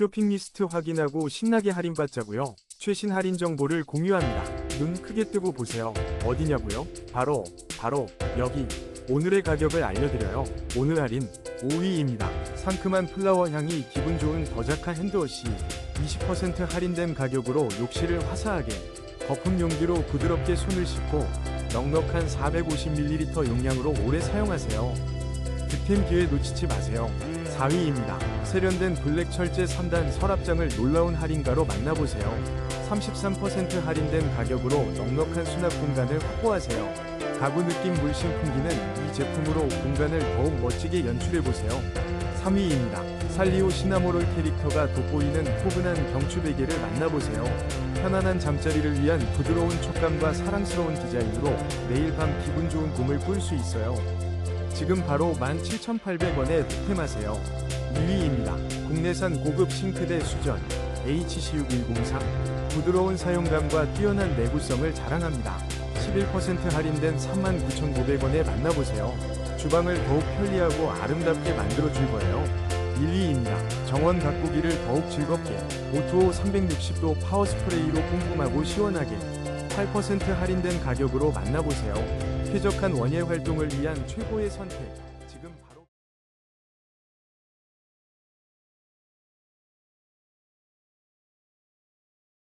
쇼핑 리스트 확인하고 신나게 할인받자고요. 최신 할인 정보를 공유합니다. 눈 크게 뜨고 보세요. 어디냐고요? 바로 바로 여기. 오늘의 가격을 알려드려요. 오늘 할인 5위입니다. 상큼한 플라워 향이 기분 좋은 더자카 핸드워시 20% 할인된 가격으로 욕실을 화사하게 거품 용기로 부드럽게 손을 씻고 넉넉한 450ml 용량으로 오래 사용하세요. 득템 기회 놓치지 마세요. 4위입니다. 세련된 블랙 철제 3단 서랍장을 놀라운 할인가로 만나보세요. 33% 할인된 가격으로 넉넉한 수납 공간을 확보하세요. 가구 느낌 물씬 풍기는 이 제품으로 공간을 더욱 멋지게 연출해보세요. 3위입니다. 살리오 시나모롤 캐릭터가 돋보이는 포근한 경추 베개를 만나보세요. 편안한 잠자리를 위한 부드러운 촉감과 사랑스러운 디자인으로 매일 밤 기분 좋은 꿈을 꿀 수 있어요. 지금 바로 17,800원에 득템하세요. 2위입니다. 국내산 고급 싱크대 수전 HCU103 부드러운 사용감과 뛰어난 내구성을 자랑합니다. 11% 할인된 39,500원에 만나보세요. 주방을 더욱 편리하고 아름답게 만들어줄 거예요. 1위입니다. 정원 가꾸기를 더욱 즐겁게 오토 360도 파워 스프레이로 꼼꼼하고 시원하게 8% 할인된 가격으로 만나보세요. 쾌적한 원예 활동을 위한 최고의 선택.